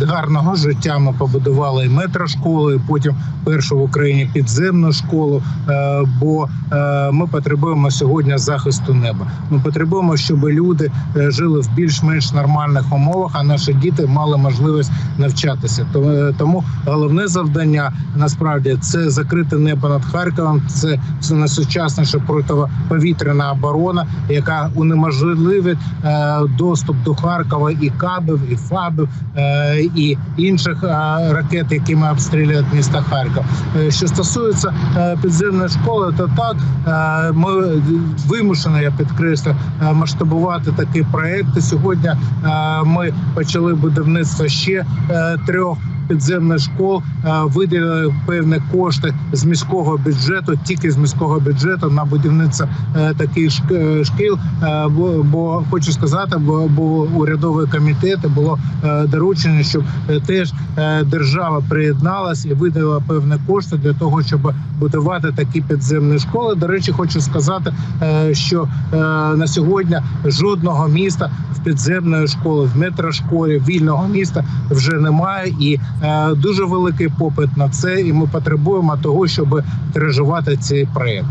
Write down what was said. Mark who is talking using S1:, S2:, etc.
S1: заради гарного життя ми побудували і метрошколу, і потім першу в Україні підземну школу. е, Бо е, ми потребуємо сьогодні захисту неба. Ми потребуємо, щоб люди е, жили в більш-менш нормальних умовах, а наші діти мали можливість навчатися. То- Тому головне завдання насправді це закрити небо над Харковом. Це, найсучасніша протиповітряна оборона, яка унеможливить доступ до Харкова і кабів, і фабів, і інших ракет, ракет, якими обстрілюють міста Харків. Е, Що стосується е, підземної школи, то так е, ми вимушені, я підкреслю, масштабувати такі проекти. Сьогодні ми почали будівництво ще трьох. Підземних школ е, виділили певні кошти з міського бюджету, тільки з міського бюджету на будівництво е, таких е, шкіл. Бо, хочу сказати, бо був урядовий комітет, було доручення, щоб теж держава приєдналась і видала певні кошти для того, щоб будувати такі підземні школи. До речі, хочу сказати, що на сьогодні жодного міста в підземної школи, в метрошколі, вільного міста вже немає, і дуже великий попит на це. І ми потребуємо того, щоб тиражувати цей проект.